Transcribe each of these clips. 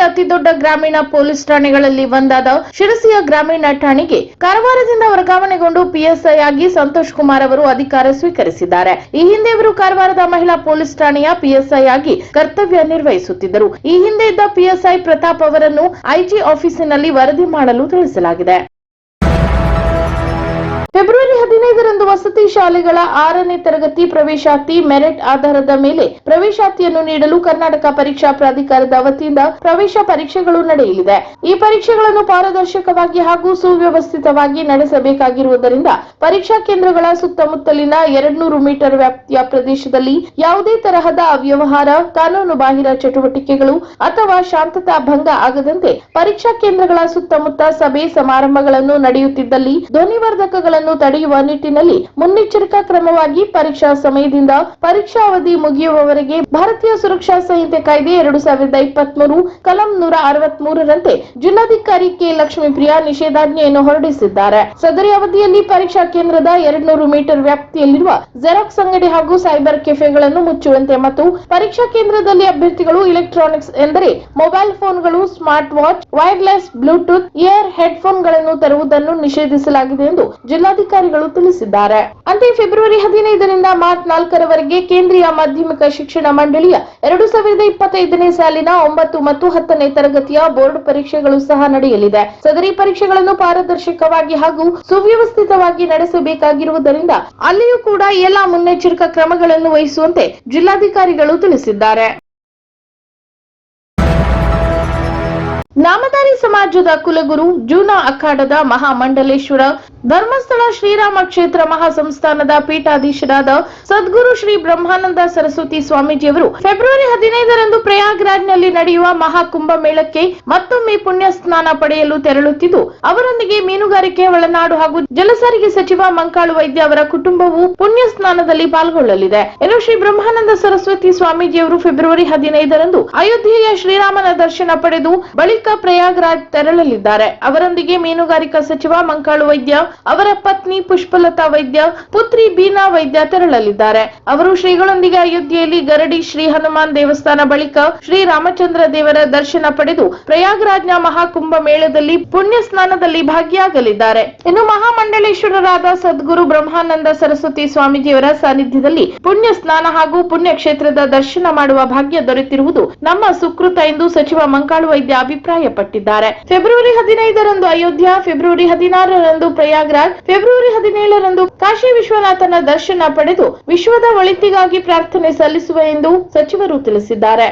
ಉತ್ತರ ಕನ್ನಡ ಅತಿ ದೊಡ್ಡ ಗ್ರಾಮೀಣ ಪೊಲೀಸ್ ಠಾಣೆಗಳಲ್ಲಿ ಒಂದಾದ ಶಿರಸಿಯ ಗ್ರಾಮೀಣ ಠಾಣೆಗೆ ಕಾರವಾರದಿಂದ ವರ್ಗಾವಣೆಗೊಂಡು ಪಿಎಸ್ಐ ಆಗಿ ಸಂತೋಷ್ ಕುಮಾರ್ ಅವರು ಅಧಿಕಾರ ಸ್ವೀಕರಿಸಿದ್ದಾರೆ. ಈ ಹಿಂದೆ ಇವರು ಕಾರವಾರದ ಮಹಿಳಾ ಪೊಲೀಸ್ ಠಾಣೆಯ ಪಿಎಸ್ಐ ಆಗಿ ಕರ್ತವ್ಯ ನಿರ್ವಹಿಸುತ್ತಿದ್ದರು. ಈ ಹಿಂದೆ ಇದ್ದ ಪಿಎಸ್ಐ ಪ್ರತಾಪ್ ಅವರನ್ನು ಐಜಿ ಆಫೀಸಿನಲ್ಲಿ ವರದಿ ಮಾಡಲು ತಿಳಿಸಲಾಗಿದೆ. ಫೆಬ್ರವರಿ ಹದಿನೈದರಂದು ವಸತಿ ಶಾಲೆಗಳ ಆರನೇ ತರಗತಿ ಪ್ರವೇಶಾತಿ ಮೆರಿಟ್ ಆಧಾರದ ಮೇಲೆ ಪ್ರವೇಶಾತಿಯನ್ನು ನೀಡಲು ಕರ್ನಾಟಕ ಪರೀಕ್ಷಾ ಪ್ರಾಧಿಕಾರದ ವತಿಯಿಂದ ಪ್ರವೇಶ ಪರೀಕ್ಷೆಗಳು ನಡೆಯಲಿದೆ. ಈ ಪರೀಕ್ಷೆಗಳನ್ನು ಪಾರದರ್ಶಕವಾಗಿ ಹಾಗೂ ಸುವ್ಯವಸ್ಥಿತವಾಗಿ ನಡೆಸಬೇಕಾಗಿರುವುದರಿಂದ ಪರೀಕ್ಷಾ ಕೇಂದ್ರಗಳ ಸುತ್ತಮುತ್ತಲಿನ ಎರಡ್ನೂರು ಮೀಟರ್ ವ್ಯಾಪ್ತಿಯ ಪ್ರದೇಶದಲ್ಲಿ ಯಾವುದೇ ತರಹದ ಅವ್ಯವಹಾರ ಕಾನೂನು ಬಾಹಿರ ಚಟುವಟಿಕೆಗಳು ಅಥವಾ ಶಾಂತತಾ ಭಂಗ ಆಗದಂತೆ ಪರೀಕ್ಷಾ ಕೇಂದ್ರಗಳ ಸುತ್ತಮುತ್ತ ಸಭೆ ಸಮಾರಂಭಗಳನ್ನು ನಡೆಯುತ್ತಿದ್ದಲ್ಲಿ ಧ್ವನಿವರ್ಧಕಗಳನ್ನು ತಡೆಯುವ ನಿಟ್ಟಿನಲ್ಲಿ ಮುನ್ನೆಚ್ಚರಿಕಾ ಕ್ರಮವಾಗಿ ಪರೀಕ್ಷಾ ಸಮಯದಿಂದ ಪರೀಕ್ಷಾ ಅವಧಿ ಮುಗಿಯುವವರೆಗೆ ಭಾರತೀಯ ಸುರಕ್ಷಾ ಸಂಹಿತೆ ಕಾಯ್ದೆ ಎರಡು ಸಾವಿರದ ಇಪ್ಪತ್ಮೂರು, ಕಲಂ ನೂರ ಅರವತ್ಮೂರರಂತೆ ಜಿಲ್ಲಾಧಿಕಾರಿ ಕೆ. ಲಕ್ಷ್ಮೀಪ್ರಿಯಾ ನಿಷೇಧಾಜ್ಞೆಯನ್ನು ಹೊರಡಿಸಿದ್ದಾರೆ. ಸದರಿ ಅವಧಿಯಲ್ಲಿ ಪರೀಕ್ಷಾ ಕೇಂದ್ರದ ಎರಡ್ನೂರು ಮೀಟರ್ ವ್ಯಾಪ್ತಿಯಲ್ಲಿರುವ ಜೆರಾಕ್ಸ್ ಅಂಗಡಿ ಹಾಗೂ ಸೈಬರ್ ಕೆಫೆಗಳನ್ನು ಮುಚ್ಚುವಂತೆ ಮತ್ತು ಪರೀಕ್ಷಾ ಕೇಂದ್ರದಲ್ಲಿ ಅಭ್ಯರ್ಥಿಗಳು ಎಲೆಕ್ಟ್ರಾನಿಕ್ಸ್ ಎಂದರೆ ಮೊಬೈಲ್ ಫೋನ್ಗಳು, smart watch, wireless bluetooth, ear ಹೆಡ್ಫೋನ್ಗಳನ್ನು ತರುವುದನ್ನು ನಿಷೇಧಿಸಲಾಗಿದೆ ಎಂದು ಜಿಲ್ಲಾಧಿಕಾರಿಗಳು ತಿಳಿಸಿದ್ದಾರೆ. ಅಂತೆ ಫೆಬ್ರವರಿ ಹದಿನೈದರಿಂದ ಮಾರ್ಚ್ ನಾಲ್ಕರವರೆಗೆ ಕೇಂದ್ರೀಯ ಮಾಧ್ಯಮಿಕ ಶಿಕ್ಷಣ ಮಂಡಳಿಯ ಎರಡು ಸಾವಿರದ ಇಪ್ಪತ್ತೈದನೇ ಸಾಲಿನ ಒಂಬತ್ತು ಮತ್ತು ಹತ್ತನೇ ತರಗತಿಯ ಬೋರ್ಡ್ ಪರೀಕ್ಷೆಗಳು ಸಹ ನಡೆಯಲಿದೆ. ಸದರಿ ಪರೀಕ್ಷೆಗಳನ್ನು ಪಾರದರ್ಶಕವಾಗಿ ಹಾಗೂ ಸುವ್ಯವಸ್ಥಿತವಾಗಿ ನಡೆಸಬೇಕಾಗಿರುವುದರಿಂದ ಅಲ್ಲಿಯೂ ಕೂಡ ಎಲ್ಲಾ ಮುನ್ನೆಚ್ಚರಿಕಾ ಕ್ರಮಗಳನ್ನು ವಹಿಸುವಂತೆ ಜಿಲ್ಲಾಧಿಕಾರಿಗಳು ತಿಳಿಸಿದ್ದಾರೆ. ನಾಮಧಾರಿ ಸಮಾಜದ ಕುಲಗುರು ಜೂನಾ ಅಖಾಡದ ಮಹಾಮಂಡಲೇಶ್ವರ ಧರ್ಮಸ್ಥಳ ಶ್ರೀರಾಮ ಕ್ಷೇತ್ರ ಮಹಾಸಂಸ್ಥಾನದ ಪೀಠಾಧೀಶರಾದ ಸದ್ಗುರು ಶ್ರೀ ಬ್ರಹ್ಮಾನಂದ ಸರಸ್ವತಿ ಸ್ವಾಮೀಜಿಯವರು ಫೆಬ್ರವರಿ ಹದಿನೈದರಂದು ಪ್ರಯಾಗ್ರಾಜ್ನಲ್ಲಿ ನಡೆಯುವ ಮಹಾಕುಂಭ ಮೇಳಕ್ಕೆ ಮತ್ತೊಮ್ಮೆ ಪುಣ್ಯ ಸ್ನಾನ ಪಡೆಯಲು ತೆರಳುತ್ತಿದ್ದು, ಅವರೊಂದಿಗೆ ಮೀನುಗಾರಿಕೆ, ಒಳನಾಡು ಹಾಗೂ ಜಲಸಾರಿಗೆ ಸಚಿವ ಮಂಕಾಳು ವೈದ್ಯ ಅವರ ಕುಟುಂಬವು ಪುಣ್ಯ ಸ್ನಾನದಲ್ಲಿ ಪಾಲ್ಗೊಳ್ಳಲಿದೆ. ಇನ್ನು ಶ್ರೀ ಬ್ರಹ್ಮಾನಂದ ಸರಸ್ವತಿ ಸ್ವಾಮೀಜಿಯವರು ಫೆಬ್ರವರಿ ಹದಿನೈದರಂದು ಅಯೋಧ್ಯೆಯ ಶ್ರೀರಾಮನ ದರ್ಶನ ಪಡೆದು ಬಳಿಕ ಪ್ರಯಾಗ್ರಾಜ್ ತೆರಳಲಿದ್ದಾರೆ. ಅವರೊಂದಿಗೆ ಮೀನುಗಾರಿಕಾ ಸಚಿವ ಮಂಕಾಳು ವೈದ್ಯ, ಅವರ ಪತ್ನಿ ಪುಷ್ಪಲತಾ ವೈದ್ಯ, ಪುತ್ರಿ ಬೀನಾ ವೈದ್ಯ ತೆರಳಲಿದ್ದಾರೆ. ಅವರು ಶ್ರೀಗಳೊಂದಿಗೆ ಅಯೋಧ್ಯೆಯಲ್ಲಿ ಗರಡಿ ಶ್ರೀ ಹನುಮಾನ್ ದೇವಸ್ಥಾನ ಬಳಿಕ ಶ್ರೀ ರಾಮಚಂದ್ರ ದೇವರ ದರ್ಶನ ಪಡೆದು ಪ್ರಯಾಗ್ರಾಜ್ನ ಮಹಾಕುಂಭ ಮೇಳದಲ್ಲಿ ಪುಣ್ಯ ಸ್ನಾನದಲ್ಲಿ ಭಾಗಿಯಾಗಲಿದ್ದಾರೆ. ಇನ್ನು ಮಹಾಮಂಡಳೇಶ್ವರರಾದ ಸದ್ಗುರು ಬ್ರಹ್ಮಾನಂದ ಸರಸ್ವತಿ ಸ್ವಾಮೀಜಿಯವರ ಸಾನ್ನಿಧ್ಯದಲ್ಲಿ ಪುಣ್ಯ ಸ್ನಾನ ಹಾಗೂ ಪುಣ್ಯ ಕ್ಷೇತ್ರದ ದರ್ಶನ ಮಾಡುವ ಭಾಗ್ಯ ದೊರೆತಿರುವುದು ನಮ್ಮ ಸುಕೃತ ಎಂದು ಸಚಿವ ಮಂಕಾಳು ವೈದ್ಯ ಅಭಿಪ್ರಾಯಪಟ್ಟಿದ್ದಾರೆ. ಫೆಬ್ರವರಿ ಹದಿನೈದರಂದು ಅಯೋಧ್ಯ, ಫೆಬ್ರವರಿ ಹದಿನಾರರಂದು ಪ್ರಯಾಗ್ರಾಜ್, ಫೆಬ್ರವರಿ ಹದಿನೇಳರಂದು ಕಾಶಿ ವಿಶ್ವನಾಥನ ದರ್ಶನ ಪಡೆದು ವಿಶ್ವದ ಒಳಿತಿಗಾಗಿ ಪ್ರಾರ್ಥನೆ ಸಲ್ಲಿಸುವ ಎಂದು ಸಚಿವರು ತಿಳಿಸಿದ್ದಾರೆ.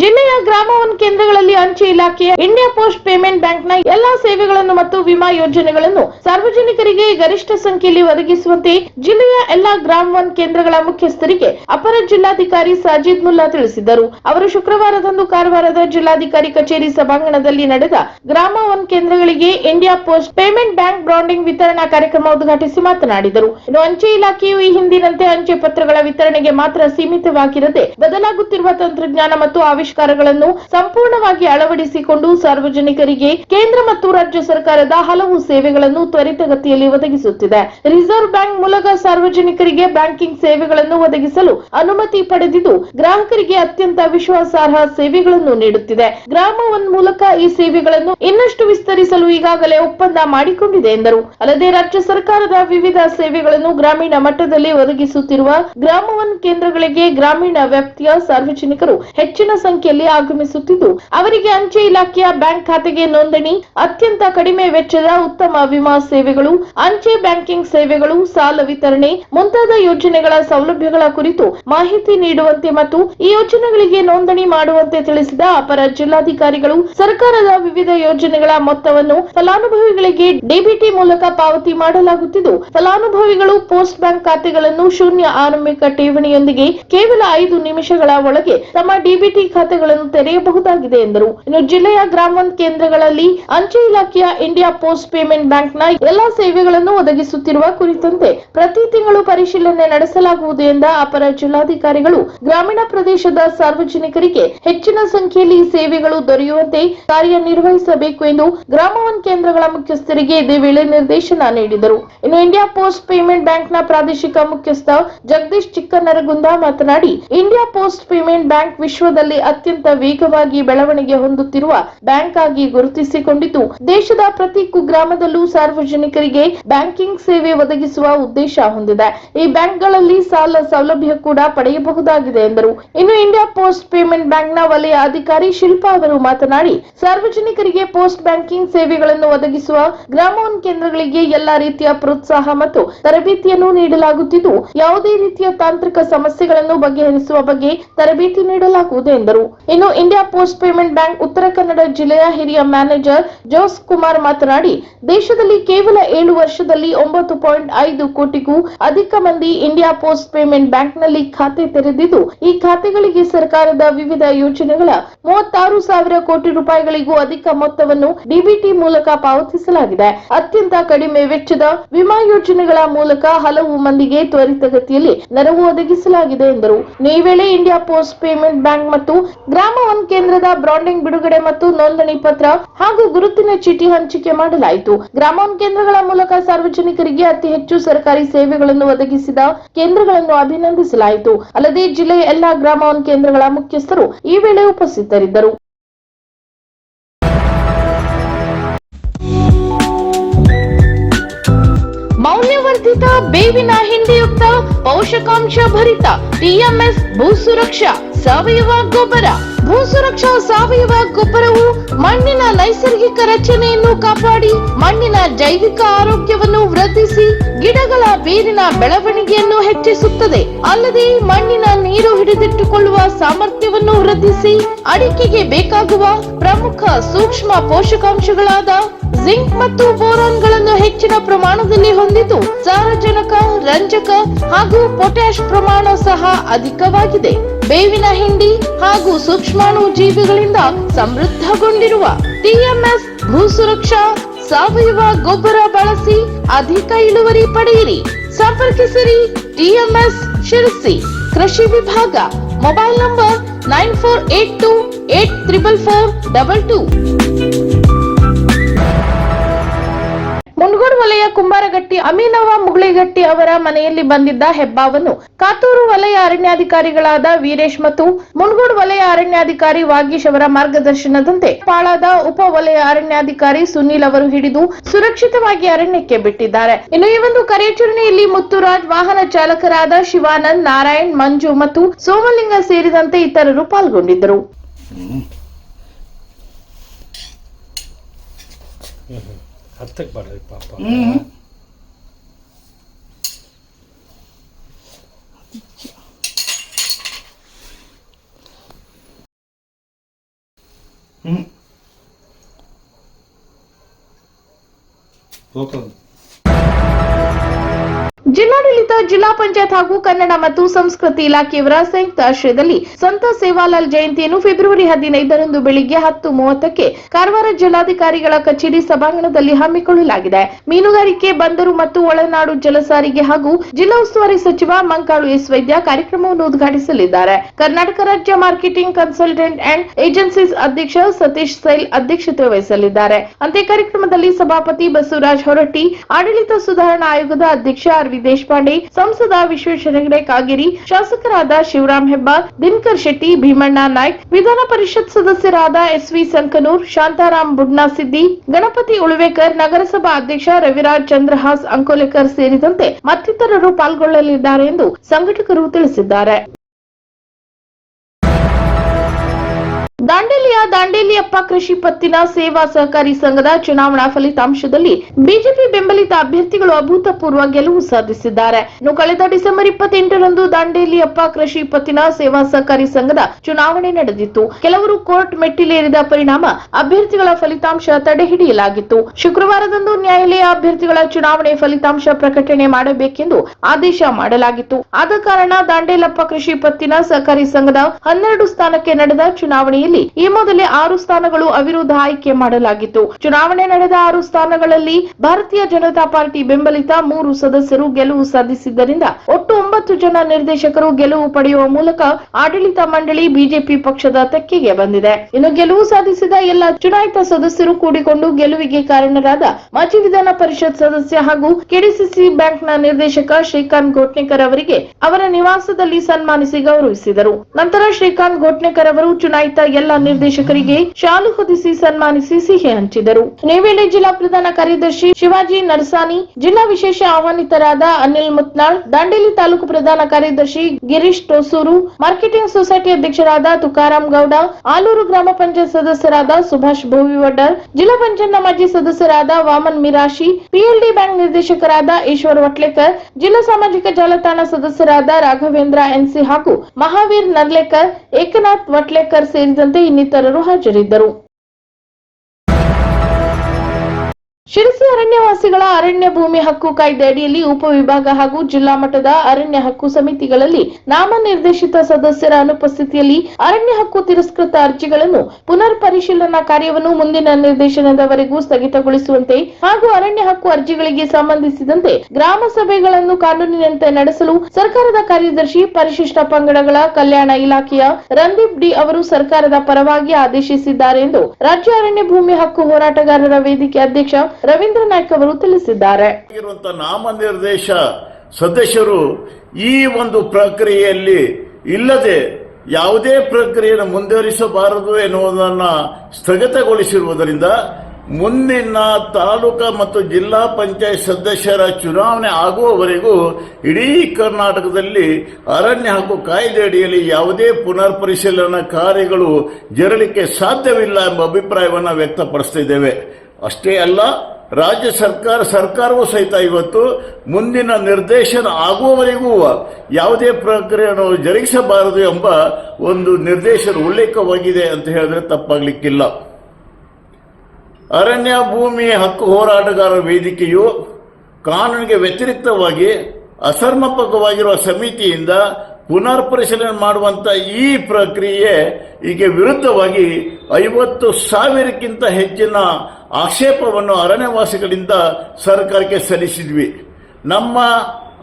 ಜಿಲ್ಲೆಯ ಗ್ರಾಮ ಒನ್ ಕೇಂದ್ರಗಳಲ್ಲಿ ಅಂಚೆ ಇಲಾಖೆಯ ಇಂಡಿಯಾ ಪೋಸ್ಟ್ ಪೇಮೆಂಟ್ ಬ್ಯಾಂಕ್ನ ಎಲ್ಲಾ ಸೇವೆಗಳನ್ನು ಮತ್ತು ವಿಮಾ ಯೋಜನೆಗಳನ್ನು ಸಾರ್ವಜನಿಕರಿಗೆ ಗರಿಷ್ಠ ಸಂಖ್ಯೆಯಲ್ಲಿ ಒದಗಿಸುವಂತೆ ಜಿಲ್ಲೆಯ ಎಲ್ಲಾ ಗ್ರಾಮ ಒನ್ ಕೇಂದ್ರಗಳ ಮುಖ್ಯಸ್ಥರಿಗೆ ಅಪರ ಜಿಲ್ಲಾಧಿಕಾರಿ ಸಾಜಿದ್ ಮುಲ್ಲಾ ತಿಳಿಸಿದರು. ಅವರು ಶುಕ್ರವಾರದಂದು ಕಾರವಾರದ ಜಿಲ್ಲಾಧಿಕಾರಿ ಕಚೇರಿ ಸಭಾಂಗಣದಲ್ಲಿ ನಡೆದ ಗ್ರಾಮ ಒನ್ ಕೇಂದ್ರಗಳಿಗೆ India post payment bank branding ವಿತರಣಾ ಕಾರ್ಯಕ್ರಮ ಉದ್ಘಾಟಿಸಿ ಮಾತನಾಡಿದರು. ಇನ್ನು ಅಂಚೆ ಇಲಾಖೆಯು ಈ ಹಿಂದಿನಂತೆ ಅಂಚೆ ಪತ್ರಗಳ ವಿತರಣೆಗೆ ಮಾತ್ರ ಸೀಮಿತವಾಗಿರದೆ ಬದಲಾಗುತ್ತಿರುವ ತಂತ್ರಜ್ಞಾನ ಮತ್ತು ಆವಿಷ್ಕಾರಗಳನ್ನು ಸಂಪೂರ್ಣವಾಗಿ ಅಳವಡಿಸಿಕೊಂಡು ಸಾರ್ವಜನಿಕರಿಗೆ ಕೇಂದ್ರ ಮತ್ತು ರಾಜ್ಯ ಸರ್ಕಾರದ ಹಲವು ಸೇವೆಗಳನ್ನು ತ್ವರಿತಗತಿಯಲ್ಲಿ ಒದಗಿಸುತ್ತಿದೆ. ರಿಸರ್ವ್ ಬ್ಯಾಂಕ್ ಮೂಲಕ ಸಾರ್ವಜನಿಕರಿಗೆ ಬ್ಯಾಂಕಿಂಗ್ ಸೇವೆಗಳನ್ನು ಒದಗಿಸಲು ಅನುಮತಿ ಪಡೆದಿದ್ದು, ಗ್ರಾಹಕರಿಗೆ ಅತ್ಯಂತ ವಿಶ್ವಾಸಾರ್ಹ ಸೇವೆಗಳನ್ನು ನೀಡುತ್ತಿದೆ. ಗ್ರಾಮ ಒನ್ ಮೂಲಕ ಈ ಸೇವೆಗಳನ್ನು ಇನ್ನಷ್ಟು ವಿಸ್ತರಿಸಲು ಈಗಾಗಲೇ ಒಪ್ಪಂದ ಮಾಡಿಕೊಂಡಿದೆ ಎಂದರು. ಅಲ್ಲದೆ ರಾಜ್ಯ ಸರ್ಕಾರದ ವಿವಿಧ ಸೇವೆಗಳನ್ನು ಗ್ರಾಮೀಣ ಮಟ್ಟದಲ್ಲಿ ಒದಗಿಸುತ್ತಿರುವ ಗ್ರಾಮ ಒನ್ ಕೇಂದ್ರಗಳಿಗೆ ಗ್ರಾಮೀಣ ವ್ಯಾಪ್ತಿಯ ಸಾರ್ವಜನಿಕರು ಹೆಚ್ಚಿನ ಸಂಖ್ಯೆಯಲ್ಲಿ ಆಗಮಿಸುತ್ತಿದ್ದು, ಅವರಿಗೆ ಅಂಚೆ ಇಲಾಖೆಯ ಬ್ಯಾಂಕ್ ಖಾತೆಗೆ ನೋಂದಣಿ, ಅತ್ಯಂತ ಕಡಿಮೆ ವೆಚ್ಚದ ಉತ್ತಮ ವಿಮಾ ಸೇವೆಗಳು, ಅಂಚೆ ಬ್ಯಾಂಕಿಂಗ್ ಸೇವೆಗಳು, ಸಾಲ ವಿತರಣೆ ಮುಂತಾದ ಯೋಜನೆಗಳ ಸೌಲಭ್ಯಗಳ ಕುರಿತು ಮಾಹಿತಿ ನೀಡುವಂತೆ ಮತ್ತು ಈ ಯೋಜನೆಗಳಿಗೆ ನೋಂದಣಿ ಮಾಡುವಂತೆ ತಿಳಿಸಿದ ಅಪರ ಜಿಲ್ಲಾಧಿಕಾರಿಗಳು, ಸರ್ಕಾರದ ವಿವಿಧ ಯೋಜನೆಗಳ ಮೊತ್ತವನ್ನು ಫಲಾನುಭವಿಗಳಿಗೆ ಡಿಬಿಟಿ ಮೂಲಕ ಪಾವತಿ ಮಾಡಲಾಗುತ್ತಿದ್ದು, ಫಲಾನುಭವಿಗಳು ಪೋಸ್ಟ್ ಬ್ಯಾಂಕ್ ಖಾತೆಗಳನ್ನು ಶೂನ್ಯ ಆರಂಭಿಕ ಠೇವಣಿಯೊಂದಿಗೆ ಕೇವಲ ಐದು ನಿಮಿಷಗಳ ಒಳಗೆ ತಮ್ಮ ಡಿಬಿಟಿ ಖಾತೆಗಳನ್ನು ತೆರೆಯಬಹುದಾಗಿದೆ ಎಂದರು. ಇನ್ನು ಜಿಲ್ಲೆಯ ಗ್ರಾಮ ಒನ್ ಕೇಂದ್ರಗಳಲ್ಲಿ ಅಂಚೆ ಇಲಾಖೆಯ ಇಂಡಿಯಾ ಪೋಸ್ಟ್ ಪೇಮೆಂಟ್ ಬ್ಯಾಂಕ್ನ ಎಲ್ಲಾ ಸೇವೆಗಳನ್ನು ಒದಗಿಸುತ್ತಿರುವ ಕುರಿತಂತೆ ಪ್ರತಿ ತಿಂಗಳು ಪರಿಶೀಲನೆ ನಡೆಸಲಾಗುವುದು ಎಂದ ಅಪರ ಜಿಲ್ಲಾಧಿಕಾರಿಗಳು. ಗ್ರಾಮೀಣ ಪ್ರದೇಶದ ಸಾರ್ವಜನಿಕರಿಗೆ ಹೆಚ್ಚಿನ ಸಂಖ್ಯೆಯಲ್ಲಿ ಸೇವೆಗಳು ದೊರೆಯುವಂತೆ ಕಾರ್ಯನಿರ್ವಹಿಸಬೇಕು ಎಂದು ಗ್ರಾಮವನ್ ಕೇಂದ್ರಗಳ ಮುಖ್ಯಸ್ಥರಿಗೆ ಇದೇ ವೇಳೆ ನಿರ್ದೇಶನ ನೀಡಿದರು. ಇನ್ನು ಇಂಡಿಯಾ ಪೋಸ್ಟ್ ಪೇಮೆಂಟ್ ಬ್ಯಾಂಕ್ನ ಪ್ರಾದೇಶಿಕ ಮುಖ್ಯಸ್ಥ ಜಗದೀಶ್ ಚಿಕ್ಕನರಗುಂದ ಮಾತನಾಡಿ, ಇಂಡಿಯಾ ಪೋಸ್ಟ್ ಪೇಮೆಂಟ್ ಬ್ಯಾಂಕ್ ವಿಶ್ವದಲ್ಲಿ ಅತ್ಯಂತ ವೇಗವಾಗಿ ಬೆಳವಣಿಗೆ ಹೊಂದುತ್ತಿರುವ ಬ್ಯಾಂಕ್ ಆಗಿ ಗುರುತಿಸಿಕೊಂಡಿತು ದೇಶದ ಪ್ರತಿ ಕುಗ್ರಾಮದಲ್ಲೂ ಸಾರ್ವಜನಿಕರಿಗೆ ಬ್ಯಾಂಕಿಂಗ್ ಸೇವೆ ಒದಗಿಸುವ ಉದ್ದೇಶ ಹೊಂದಿದೆ. ಈ ಬ್ಯಾಂಕ್ಗಳಲ್ಲಿ ಸಾಲ ಸೌಲಭ್ಯ ಕೂಡ ಪಡೆಯಬಹುದಾಗಿದೆ ಎಂದರು. ಇನ್ನು ಇಂಡಿಯಾ ಪೋಸ್ಟ್ ಪೇಮೆಂಟ್ ಬ್ಯಾಂಕ್ನ ವಲಯ ಅಧಿಕಾರಿ ಶಿಲ್ಪಾ ಅವರು ಮಾತನಾಡಿ, ಸಾರ್ವಜನಿಕರಿಗೆ ಪೋಸ್ಟ್ ಬ್ಯಾಂಕಿಂಗ್ ಸೇವೆಗಳನ್ನು ಒದಗಿಸುವ ಗ್ರಾಮೋನ್ ಕೇಂದ್ರಗಳಿಗೆ ಎಲ್ಲಾ ರೀತಿಯ ಪ್ರೋತ್ಸಾಹ ಮತ್ತು ತರಬೇತಿಯನ್ನು ನೀಡಲಾಗುತ್ತಿದ್ದು, ಯಾವುದೇ ರೀತಿಯ ತಾಂತ್ರಿಕ ಸಮಸ್ಯೆಗಳನ್ನು ಬಗೆಹರಿಸುವ ಬಗ್ಗೆ ತರಬೇತಿ ನೀಡಲಾಗುವುದು ಎಂದರು. ಇನ್ನು India post payment bank Uttara Kannada ಜಿಲ್ಲೆಯ ಹಿರಿಯ ಮ್ಯಾನೇಜರ್ ಜೋಸ್ ಕುಮಾರ್ ಮಾತನಾಡಿ, ದೇಶದಲ್ಲಿ ಕೇವಲ ಏಳು ವರ್ಷದಲ್ಲಿ ಒಂಬತ್ತು ಪಾಯಿಂಟ್ ಐದು ಕೋಟಿಗೂ ಅಧಿಕ ಮಂದಿ ಇಂಡಿಯಾ ಪೋಸ್ಟ್ ಪೇಮೆಂಟ್ ಬ್ಯಾಂಕ್ನಲ್ಲಿ ಖಾತೆ ತೆರೆದಿದ್ದು, ಈ ಖಾತೆಗಳಿಗೆ ಸರ್ಕಾರದ ವಿವಿಧ ಯೋಜನೆಗಳ ಮೂವತ್ತಾರು ಸಾವಿರ ಕೋಟಿ ರೂಪಾಯಿಗಳಿಗೂ ಅಧಿಕ ಮೊತ್ತವನ್ನು ಡಿಬಿಟಿ ಮೂಲಕ ಪಾವತಿಸಲಾಗಿದೆ. ಅತ್ಯಂತ ಕಡಿಮೆ ವೆಚ್ಚದ ವಿಮಾ ಯೋಜನೆಗಳ ಮೂಲಕ ಹಲವು ಮಂದಿಗೆ ತ್ವರಿತಗತಿಯಲ್ಲಿ ನೆರವು ಒದಗಿಸಲಾಗಿದೆ ಎಂದರು. ಈ ವೇಳೆ ಇಂಡಿಯಾ ಪೋಸ್ಟ್ ಪೇಮೆಂಟ್ ಬ್ಯಾಂಕ್ ಮತ್ತು ಗ್ರಾಮ ಒನ್ ಕೇಂದ್ರದ ಬ್ರಾಂಡಿಂಗ್ ಬಿಡುಗಡೆ ಮತ್ತು ನೋಂದಣಿ ಪತ್ರ ಹಾಗೂ ಗುರುತಿನ ಚೀಟಿ ಹಂಚಿಕೆ ಮಾಡಲಾಯಿತು. ಗ್ರಾಮ ಒನ್ ಕೇಂದ್ರಗಳ ಮೂಲಕ ಸಾರ್ವಜನಿಕರಿಗೆ ಅತಿ ಹೆಚ್ಚು ಸರ್ಕಾರಿ ಸೇವೆಗಳನ್ನು ಒದಗಿಸಿದ ಕೇಂದ್ರಗಳನ್ನು ಅಭಿನಂದಿಸಲಾಯಿತು. ಅಲ್ಲದೆ ಜಿಲ್ಲೆಯ ಎಲ್ಲಾ ಗ್ರಾಮ ಒನ್ ಕೇಂದ್ರಗಳ ಮುಖ್ಯಸ್ಥರು ಈ ವೇಳೆ ಉಪಸ್ಥಿತರಿದ್ದರು. ಮೌಲ್ಯವರ್ಧಿತ ಬೇವಿನ ಹಿಂಡಿಯುಕ್ತ, ಪೋಷಕಾಂಶ ಭರಿತ ಟಿಎಂಎಸ್ ಭೂ ಸುರಕ್ಷಾ, ಸಾವಯವ ಗೊಬ್ಬರ. ಭೂ ಸುರಕ್ಷಾ, ಸಾವಯವ ಗೊಬ್ಬರವು ಮಣ್ಣಿನ ನೈಸರ್ಗಿಕ ರಚನೆಯನ್ನು ಕಾಪಾಡಿ, ಮಣ್ಣಿನ ಜೈವಿಕ ಆರೋಗ್ಯವನ್ನು ವೃದ್ಧಿಸಿ ಗಿಡಗಳ ಬೇರಿನ ಬೆಳವಣಿಗೆಯನ್ನು ಹೆಚ್ಚಿಸುತ್ತದೆ. ಅಲ್ಲದೆ ಮಣ್ಣಿನ ನೀರು ಹಿಡಿದಿಟ್ಟುಕೊಳ್ಳುವ ಸಾಮರ್ಥ್ಯವನ್ನು ವೃದ್ಧಿಸಿ ಅಡಿಕೆಗೆ ಬೇಕಾಗುವ ಪ್ರಮುಖ ಸೂಕ್ಷ್ಮ ಪೋಷಕಾಂಶಗಳಾದ ಜಿಂಕ್ ಮತ್ತು ಬೋರಾನ್ಗಳನ್ನು ಹೆಚ್ಚಿನ ಪ್ರಮಾಣದಲ್ಲಿ ಹೊಂದಿದ್ದು ಸಾರಜನಕ, ರಂಜಕ ಹಾಗೂ ಪೊಟ್ಯಾಶ್ ಪ್ರಮಾಣ ಸಹ ಅಧಿಕವಾಗಿದೆ. ಬೇವಿನ ಹಿಂಡಿ ಹಾಗೂ ಸೂಕ್ಷ್ಮಾಣು ಜೀವಿಗಳಿಂದ ಸಮೃದ್ಧಗೊಂಡಿರುವ ಟಿಎಂಎಸ್ ಭೂ ಸುರಕ್ಷಾ ಸಾವಯವ ಗೊಬ್ಬರ ಬಳಸಿ ಅಧಿಕ ಇಳುವರಿ ಪಡೆಯಿರಿ. ಸಂಪರ್ಕಿಸಿರಿ ಟಿಎಂಎಸ್ ಶಿರಸಿ. ಕೃಷಿ ವಿಭಾಗ mobile number nine four eight two eight triple four double two. ವಲಯ ಕುಂಬಾರಗಟ್ಟಿ ಅಮೀನವ ಮುಗಳಿಗಟ್ಟಿ ಅವರ ಮನೆಯಲ್ಲಿ ಬಂದಿದ್ದ ಹೆಬ್ಬಾವನ್ನು ಕಾತೂರು ವಲಯ ಅರಣ್ಯಾಧಿಕಾರಿಗಳಾದ ವೀರೇಶ್ ಮತ್ತು ಮುನ್ಗೋಡ್ ವಲಯ ಅರಣ್ಯಾಧಿಕಾರಿ ವಾಗೀಶ್ ಅವರ ಮಾರ್ಗದರ್ಶನದಂತೆ ಪಾಳದ ಉಪ ವಲಯ ಅರಣ್ಯಾಧಿಕಾರಿ ಸುನೀಲ್ ಅವರು ಹಿಡಿದು ಸುರಕ್ಷಿತವಾಗಿ ಅರಣ್ಯಕ್ಕೆ ಬಿಟ್ಟಿದ್ದಾರೆ. ಇನ್ನು ಈ ಒಂದು ಕಾರ್ಯಾಚರಣೆಯಲ್ಲಿ ಮುತ್ತುರಾಜ್ ವಾಹನ ಚಾಲಕರಾದ ಶಿವಾನಂದ್ ನಾರಾಯಣ್ ಮಂಜು ಮತ್ತು ಸೋಮಲಿಂಗ ಸೇರಿದಂತೆ ಇತರರು ಪಾಲ್ಗೊಂಡಿದ್ದರು. அத்தக் பாடல் பாப்பா. Welcome. ಜಿಲ್ಲಾ ಪಂಚಾಯತ್ ಹಾಗೂ ಕನ್ನಡ ಮತ್ತು ಸಂಸ್ಕೃತಿ ಇಲಾಖೆಯವರ ಸಂಯುಕ್ತ ಆಶ್ರಯದಲ್ಲಿ ಸಂತ ಸೇವಾಲಾಲ್ ಜಯಂತಿಯನ್ನು ಫೆಬ್ರವರಿ ಹದಿನೈದರಂದು ಬೆಳಿಗ್ಗೆ ಹತ್ತು ಮೂವತ್ತಕ್ಕೆ ಕಾರವಾರ ಜಿಲ್ಲಾಧಿಕಾರಿಗಳ ಕಚೇರಿ ಸಭಾಂಗಣದಲ್ಲಿ ಹಮ್ಮಿಕೊಳ್ಳಲಾಗಿದೆ. ಮೀನುಗಾರಿಕೆ, ಬಂದರು ಮತ್ತು ಒಳನಾಡು ಜಲಸಾರಿಗೆ ಹಾಗೂ ಜಿಲ್ಲಾ ಉಸ್ತುವಾರಿ ಸಚಿವ ಮಂಕಾಳು ಎಸ್ ವೈದ್ಯ ಕಾರ್ಯಕ್ರಮವನ್ನು ಉದ್ಘಾಟಿಸಲಿದ್ದಾರೆ. ಕರ್ನಾಟಕ ರಾಜ್ಯ ಮಾರ್ಕೆಟಿಂಗ್ ಕನ್ಸಲ್ಟೆಂಟ್ ಅಂಡ್ ಏಜೆನ್ಸೀಸ್ ಅಧ್ಯಕ್ಷ ಸತೀಶ್ ಸೈಲ್ ಅಧ್ಯಕ್ಷತೆ ವಹಿಸಲಿದ್ದಾರೆ. ಅಂತೆ ಕಾರ್ಯಕ್ರಮದಲ್ಲಿ ಸಭಾಪತಿ ಬಸವರಾಜ್ ಹೊರಟ್ಟಿ, ಆಡಳಿತ ಸುಧಾರಣಾ ಆಯೋಗದ ಅಧ್ಯಕ್ಷ ಆರ್ ವಿ ದೇಶಪಾಂಡೆ ಸಂಸದ ವಿಶ್ವೇಶ್ವರ ಹೆಗಡೆ ಕಾಗೇರಿ ಶಾಸಕರಾದ ಶಿವರಾಮ್ ಹೆಬ್ಬಾರ್, ದಿನಕರ್ ಶೆಟ್ಟಿ, ಭೀಮಣ್ಣ ನಾಯ್ಕ್, ವಿಧಾನ ಪರಿಷತ್ ಸದಸ್ಯರಾದ ಎಸ್ ವಿ ಸಂಕನೂರ್, ಶಾಂತಾರಾಮ್ ಬುಡ್ನಾ ಸಿದ್ದಿ, ಗಣಪತಿ ಉಳುವೇಕರ್, ನಗರಸಭಾ ಅಧ್ಯಕ್ಷ ರವಿರಾಜ್ ಚಂದ್ರಹಾಸ್ ಅಂಕೋಲೇಕರ್ ಸೇರಿದಂತೆ ಮತ್ತಿತರರು ಪಾಲ್ಗೊಳ್ಳಲಿದ್ದಾರೆ ಎಂದು ಸಂಘಟಕರು ತಿಳಿಸಿದ್ದಾರೆ. ದಾಂಡೇಲಿಯ ದಾಂಡೇಲಿಯಪ್ಪ ಕೃಷಿ ಪತ್ತಿನ ಸೇವಾ ಸಹಕಾರಿ ಸಂಘದ ಚುನಾವಣಾ ಫಲಿತಾಂಶದಲ್ಲಿ ಬಿಜೆಪಿ ಬೆಂಬಲಿತ ಅಭ್ಯರ್ಥಿಗಳು ಅಭೂತಪೂರ್ವ ಗೆಲುವು ಸಾಧಿಸಿದ್ದಾರೆ. ಕಳೆದ ಡಿಸೆಂಬರ್ ಇಪ್ಪತ್ತೆಂಟರಂದು ದಾಂಡೇಲಿಯಪ್ಪ ಕೃಷಿ ಪತ್ತಿನ ಸೇವಾ ಸಹಕಾರಿ ಸಂಘದ ಚುನಾವಣೆ ನಡೆದಿತ್ತು. ಕೆಲವರು ಕೋರ್ಟ್ ಮೆಟ್ಟಿಲೇರಿದ ಪರಿಣಾಮ ಅಭ್ಯರ್ಥಿಗಳ ಫಲಿತಾಂಶ ತಡೆಹಿಡಿಯಲಾಗಿತ್ತು. ಶುಕ್ರವಾರದಂದು ನ್ಯಾಯಾಲಯ ಅಭ್ಯರ್ಥಿಗಳ ಚುನಾವಣೆ ಫಲಿತಾಂಶ ಪ್ರಕಟಣೆ ಮಾಡಬೇಕೆಂದು ಆದೇಶ ಮಾಡಲಾಗಿತ್ತು. ಆದ ಕಾರಣ ದಾಂಡೇಲಪ್ಪ ಕೃಷಿ ಪತ್ತಿನ ಸಹಕಾರಿ ಸಂಘದ ಹನ್ನೆರಡು ಸ್ಥಾನಕ್ಕೆ ನಡೆದ ಚುನಾವಣೆಯಲ್ಲಿ ಈ ಮೊದಲೇ ಆರು ಸ್ಥಾನಗಳು ಅವಿರೋಧ ಆಯ್ಕೆ ಮಾಡಲಾಗಿತ್ತು. ಚುನಾವಣೆ ನಡೆದ ಆರು ಸ್ಥಾನಗಳಲ್ಲಿ ಭಾರತೀಯ ಜನತಾ ಪಾರ್ಟಿ ಬೆಂಬಲಿತ ಮೂರು ಸದಸ್ಯರು ಗೆಲುವು ಸಾಧಿಸಿದ್ದರಿಂದ ಒಟ್ಟು ಒಂಬತ್ತು ಜನ ನಿರ್ದೇಶಕರು ಗೆಲುವು ಪಡೆಯುವ ಮೂಲಕ ಆಡಳಿತ ಮಂಡಳಿ ಬಿಜೆಪಿ ಪಕ್ಷದ ತೆಕ್ಕೆಗೆ ಬಂದಿದೆ. ಇನ್ನು ಗೆಲುವು ಸಾಧಿಸಿದ ಎಲ್ಲ ಚುನಾಯಿತ ಸದಸ್ಯರು ಕೂಡಿಕೊಂಡು ಗೆಲುವಿಗೆ ಕಾರಣರಾದ ಮಾಜಿ ವಿಧಾನ ಪರಿಷತ್ ಸದಸ್ಯ ಹಾಗೂ ಕೆಡಿಸಿಸಿ ಬ್ಯಾಂಕ್ನ ನಿರ್ದೇಶಕ ಶ್ರೀಕಾಂತ್ ಘೋಟ್ನೇಕರ್ ಅವರಿಗೆ ಅವರ ನಿವಾಸದಲ್ಲಿ ಸನ್ಮಾನಿಸಿ ಗೌರವಿಸಿದರು. ನಂತರ ಶ್ರೀಕಾಂತ್ ಘೋಟ್ನೇಕರ್ ಅವರು ಚುನಾಯಿತ ಎಲ್ಲ ನಿರ್ದೇಶಕರಿಗೆ ಶಾಲು ಹೊದಿಸಿ ಸನ್ಮಾನಿಸಿ ಸಿಹಿ ಹಂಚಿದರು. ಈ ಜಿಲ್ಲಾ ಪ್ರಧಾನ ಕಾರ್ಯದರ್ಶಿ ಶಿವಾಜಿ ನರಸಾನಿ ಜಿಲ್ಲಾ ವಿಶೇಷ ಆಹ್ವಾನಿತರಾದ ಅನಿಲ್ ಮುತ್ನಾಳ್, ದಾಂಡೇಲಿ ತಾಲೂಕು ಪ್ರಧಾನ ಕಾರ್ಯದರ್ಶಿ ಗಿರೀಶ್ ಟೋಸೂರು ಮಾರ್ಕೆಟಿಂಗ್ ಸೊಸೈಟಿ ಅಧ್ಯಕ್ಷರಾದ ತುಕಾರಾಂ ಗೌಡ, ಆಲೂರು ಗ್ರಾಮ ಪಂಚಾಯತ್ ಸದಸ್ಯರಾದ ಸುಭಾಷ್ ಭೋವಿವಡ್ಡರ್, ಜಿಲ್ಲಾ ಪಂಚಾಯತ್ನ ಮಾಜಿ ಸದಸ್ಯರಾದ ವಾಮನ್ ಮಿರಾಶಿ, ಪಿಎಲ್ಡಿ ಬ್ಯಾಂಕ್ ನಿರ್ದೇಶಕರಾದ ಈಶ್ವರ್ ವಟ್ಲೇಕರ್, ಜಿಲ್ಲಾ ಸಾಮಾಜಿಕ ಜಾಲತಾಣ ಸದಸ್ಯರಾದ ರಾಘವೇಂದ್ರ ಎನ್ಸಿ ಹಾಗೂ ಮಹಾವೀರ್ ನರ್ಲೇಕರ್, ಏಕನಾಥ್ ವಟ್ಲೇಕರ್ ಸೇರಿದಂತೆ ಇನ್ನಿತರರು ಹಾಜರಿದ್ದರು. ಶಿರಸಿ ಅರಣ್ಯವಾಸಿಗಳ ಅರಣ್ಯ ಭೂಮಿ ಹಕ್ಕು ಕಾಯ್ದೆ ಅಡಿಯಲ್ಲಿ ಉಪವಿಭಾಗ ಹಾಗೂ ಜಿಲ್ಲಾ ಮಟ್ಟದ ಅರಣ್ಯ ಹಕ್ಕು ಸಮಿತಿಗಳಲ್ಲಿ ನಾಮನಿರ್ದೇಶಿತ ಸದಸ್ಯರ ಅನುಪಸ್ಥಿತಿಯಲ್ಲಿ ಅರಣ್ಯ ಹಕ್ಕು ತಿರಸ್ಕೃತ ಅರ್ಜಿಗಳನ್ನು ಪುನರ್ ಪರಿಶೀಲನಾ ಕಾರ್ಯವನ್ನು ಮುಂದಿನ ನಿರ್ದೇಶನದವರೆಗೂ ಸ್ಥಗಿತಗೊಳಿಸುವಂತೆ ಹಾಗೂ ಅರಣ್ಯ ಹಕ್ಕು ಅರ್ಜಿಗಳಿಗೆ ಸಂಬಂಧಿಸಿದಂತೆ ಗ್ರಾಮ ಸಭೆಗಳನ್ನು ಕಾನೂನಿನಂತೆ ನಡೆಸಲು ಸರ್ಕಾರದ ಕಾರ್ಯದರ್ಶಿ ಪರಿಶಿಷ್ಟ ಪಂಗಡಗಳ ಕಲ್ಯಾಣ ಇಲಾಖೆಯ ರಂದೀಪ್ ಡಿ ಅವರು ಸರ್ಕಾರದ ಪರವಾಗಿ ಆದೇಶಿಸಿದ್ದಾರೆ ಎಂದು ರಾಜ್ಯ ಅರಣ್ಯ ಭೂಮಿ ಹಕ್ಕು ಹೋರಾಟಗಾರರ ವೇದಿಕೆ ಅಧ್ಯಕ್ಷ ರವೀಂದ್ರ ನಾಯ್ಕ ಅವರು ತಿಳಿಸಿದ್ದಾರೆ. ನಾಮ ನಾಮನಿರ್ದೇಶ ಸದಸ್ಯರು ಈ ಒಂದು ಪ್ರಕ್ರಿಯೆಯಲ್ಲಿ ಇಲ್ಲದೆ ಯಾವುದೇ ಪ್ರಕ್ರಿಯೆಯನ್ನು ಮುಂದುವರಿಸಬಾರದು ಎನ್ನುವುದನ್ನು ಸ್ಥಗಿತಗೊಳಿಸಿರುವುದರಿಂದ ಮುಂದಿನ ತಾಲೂಕಾ ಮತ್ತು ಜಿಲ್ಲಾ ಪಂಚಾಯತ್ ಸದಸ್ಯರ ಚುನಾವಣೆ ಆಗುವವರೆಗೂ ಇಡೀ ಕರ್ನಾಟಕದಲ್ಲಿ ಅರಣ್ಯ ಹಕ್ಕು ಕಾಯ್ದೆ ಅಡಿಯಲ್ಲಿ ಯಾವುದೇ ಪುನರ್ ಪರಿಶೀಲನಾ ಕಾರ್ಯಗಳು ಜರಲಿಕ್ಕೆ ಸಾಧ್ಯವಿಲ್ಲ ಎಂಬ ಅಭಿಪ್ರಾಯವನ್ನು ವ್ಯಕ್ತಪಡಿಸ್ತಿದ್ದೇವೆ. ಅಷ್ಟೇ ಅಲ್ಲ, ರಾಜ್ಯ ಸರ್ಕಾರ, ಸರ್ಕಾರವೂ ಸಹಿತ ಇವತ್ತು ಮುಂದಿನ ನಿರ್ದೇಶನ ಆಗುವವರೆಗೂ ಯಾವುದೇ ಪ್ರಕ್ರಿಯೆಯನ್ನು ಜರುಗಿಸಬಾರದು ಎಂಬ ಒಂದು ನಿರ್ದೇಶನ ಉಲ್ಲೇಖವಾಗಿದೆ ಅಂತ ಹೇಳಿದ್ರೆ ತಪ್ಪಾಗಲಿಕ್ಕಿಲ್ಲ. ಅರಣ್ಯ, ಭೂಮಿ, ಹಕ್ಕು ಹೋರಾಟಗಾರರ ವೇದಿಕೆಯು ಕಾನೂನಿಗೆ ವ್ಯತಿರಿಕ್ತವಾಗಿ ಅಸಮರ್ಪಕವಾಗಿರುವ ಸಮಿತಿಯಿಂದ ಪುನರ್ ಪರಿಶೀಲನೆ ಮಾಡುವಂತ ಈ ಪ್ರಕ್ರಿಯೆ ಹೀಗೆ ವಿರುದ್ಧವಾಗಿ ಐವತ್ತು ಸಾವಿರಕ್ಕಿಂತ ಹೆಚ್ಚಿನ ಆಕ್ಷೇಪವನ್ನು ಅರಣ್ಯವಾಸಿಗಳಿಂದ ಸರ್ಕಾರಕ್ಕೆ ಸಲ್ಲಿಸಿದ್ವಿ. ನಮ್ಮ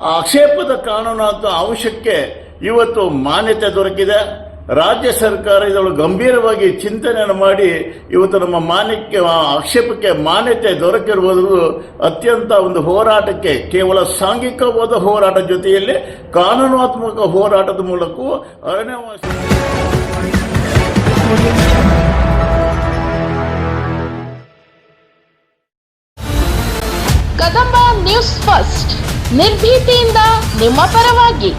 ಆಕ್ಷೇಪದ ಕಾನೂನಾತ್ಮ ಅಂಶಕ್ಕೆ ಇವತ್ತು ಮಾನ್ಯತೆ ದೊರಕಿದೆ. ರಾಜ್ಯ ಸರ್ಕಾರ ಇದರೊಳಗೆ ಗಂಭೀರವಾಗಿ ಚಿಂತನೆಯನ್ನು ಮಾಡಿ ಇವತ್ತು ನಮ್ಮ ಮಾನ್ಯಕ್ಕೆ ಆಕ್ಷೇಪಕ್ಕೆ ಮಾನ್ಯತೆ ದೊರಕಿರುವುದು ಅತ್ಯಂತ ಒಂದು ಹೋರಾಟಕ್ಕೆ, ಕೇವಲ ಸಾಂಘಿಕವಾದ ಹೋರಾಟ ಜೊತೆಯಲ್ಲಿ ಕಾನೂನಾತ್ಮಕ ಹೋರಾಟದ ಮೂಲಕವೂ ಅರಣ್ಯವಾಸಿ ಕದಂಬ ನ್ಯೂಸ್ ಫಸ್ಟ್. ನಿರ್ಭೀತಿಯಿಂದ ನಿಮ್ಮ ಪರವಾಗಿ.